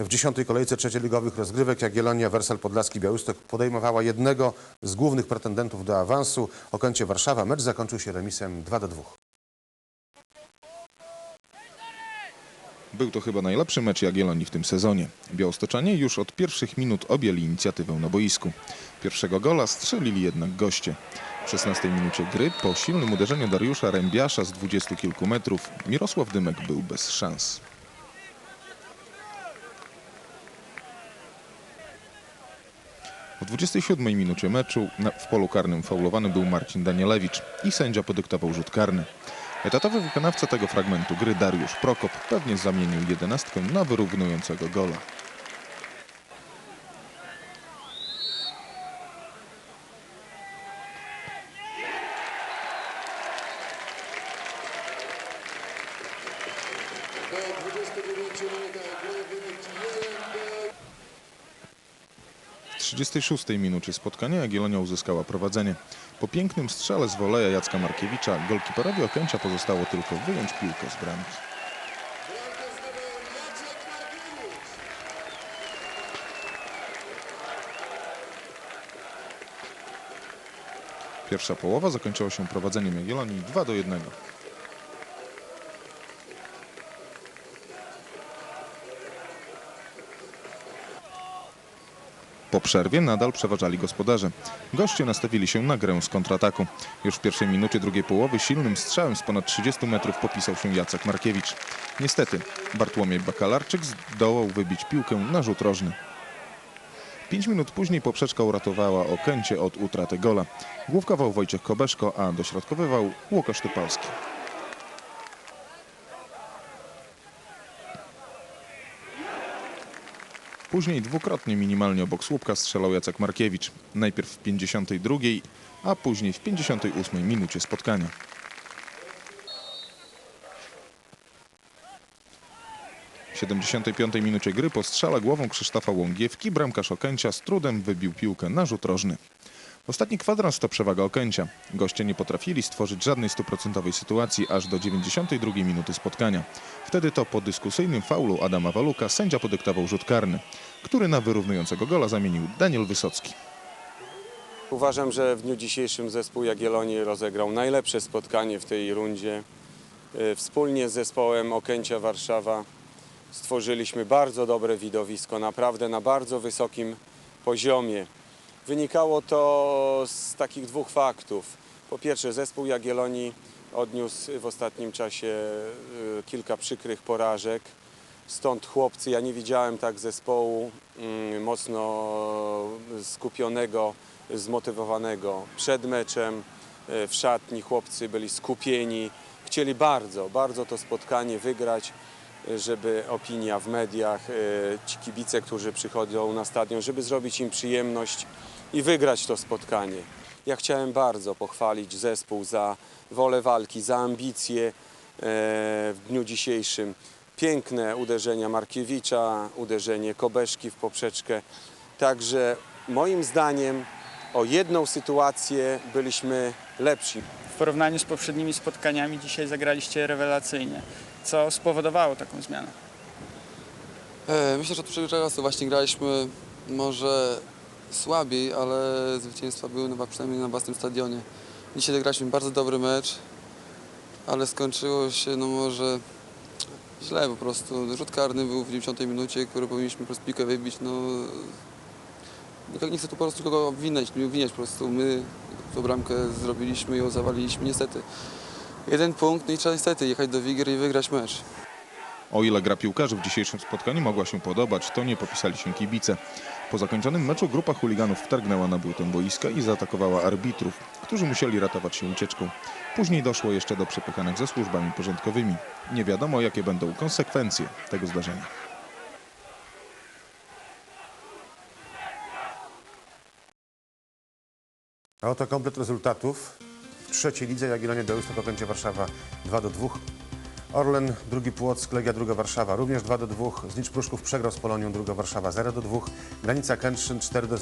W dziesiątej kolejce trzecioligowych rozgrywek Jagiellonia Wersal Podlaski Białystok podejmowała jednego z głównych pretendentów do awansu. Okęcie Warszawa. Mecz zakończył się remisem 2 do 2. Był to chyba najlepszy mecz Jagiellonii w tym sezonie. Białostoczanie już od pierwszych minut objęli inicjatywę na boisku. Pierwszego gola strzelili jednak goście. W 16 minucie gry po silnym uderzeniu Dariusza Rębiasza z dwudziestu kilku metrów Mirosław Dymek był bez szans. W 27 minucie meczu w polu karnym faulowany był Marcin Danielewicz i sędzia podyktował rzut karny. Etatowy wykonawca tego fragmentu gry Dariusz Prokop pewnie zamienił jedenastkę na wyrównującego gola. W 36 minucie spotkania Jagiellonia uzyskała prowadzenie. Po pięknym strzale z woleja Jacka Markiewicza golkiperowi Okęcia pozostało tylko wyjąć piłkę z bramki. Pierwsza połowa zakończyła się prowadzeniem Jagiellonii 2 do 1. Po przerwie nadal przeważali gospodarze. Goście nastawili się na grę z kontrataku. Już w pierwszej minucie drugiej połowy silnym strzałem z ponad 30 metrów popisał się Jacek Markiewicz. Niestety Bartłomiej Bakalarczyk zdołał wybić piłkę na rzut rożny. Pięć minut później poprzeczka uratowała Okęcie od utraty gola. Główkował Wojciech Kobeszko, a dośrodkowywał Łukasz Typalski. Później dwukrotnie minimalnie obok słupka strzelał Jacek Markiewicz. Najpierw w 52, a później w 58 minucie spotkania. W 75 minucie gry po strzale głową Krzysztofa Łągiewki bramkarz Okęcia z trudem wybił piłkę na rzut rożny. Ostatni kwadrans to przewaga Okęcia. Goście nie potrafili stworzyć żadnej stuprocentowej sytuacji aż do 92 minuty spotkania. Wtedy to po dyskusyjnym faulu Adama Waluka sędzia podyktował rzut karny, który na wyrównującego gola zamienił Daniel Wysocki. Uważam, że w dniu dzisiejszym zespół Jagiellonii rozegrał najlepsze spotkanie w tej rundzie. Y, Wspólnie z zespołem Okęcia Warszawa stworzyliśmy bardzo dobre widowisko, naprawdę na bardzo wysokim poziomie. Wynikało to z takich dwóch faktów. Po pierwsze, zespół Jagiellonii odniósł w ostatnim czasie y, kilka przykrych porażek. Stąd chłopcy, ja nie widziałem tak zespołu mm, mocno skupionego, zmotywowanego przed meczem. e, W szatni chłopcy byli skupieni, chcieli bardzo, bardzo to spotkanie wygrać, żeby opinia w mediach, e, ci kibice, którzy przychodzą na stadion, żeby zrobić im przyjemność i wygrać to spotkanie. Ja chciałem bardzo pochwalić zespół za wolę walki, za ambicje e, w dniu dzisiejszym. Piękne uderzenia Markiewicza, uderzenie Kobeszki w poprzeczkę. Także moim zdaniem o jedną sytuację byliśmy lepsi. W porównaniu z poprzednimi spotkaniami dzisiaj zagraliście rewelacyjnie. Co spowodowało taką zmianę? E, Myślę, że od pierwszego czasu właśnie graliśmy może słabiej, ale zwycięstwa były na, przynajmniej na własnym stadionie. Dzisiaj zagraliśmy bardzo dobry mecz, ale skończyło się no może źle po prostu. Rzut karny był w 90 minucie, który powinniśmy po prostu piłkę wybić. No, nie, chcę tu po prostu kogo obwiniać, nie obwiniać po prostu. My tą bramkę zrobiliśmy ją zawaliliśmy niestety. Jeden punkt, no i trzeba niestety jechać do Wigier i wygrać mecz. O ile gra piłkarzy w dzisiejszym spotkaniu mogła się podobać, to nie popisali się kibice. Po zakończonym meczu grupa chuliganów wtargnęła na bułtę boiska i zaatakowała arbitrów, którzy musieli ratować się ucieczką. Później doszło jeszcze do przepychanek ze służbami porządkowymi. Nie wiadomo, jakie będą konsekwencje tego zdarzenia. A oto komplet rezultatów. W trzeciej lidze Jagiellonia Białystok Okęcie Warszawa 2 do 2. Orlen, drugi Płock, Legia druga Warszawa również 2 do 2. Znicz Pruszków przegrał z Polonią druga Warszawa 0 do 2. Granica Kętrzyn 4 do 0.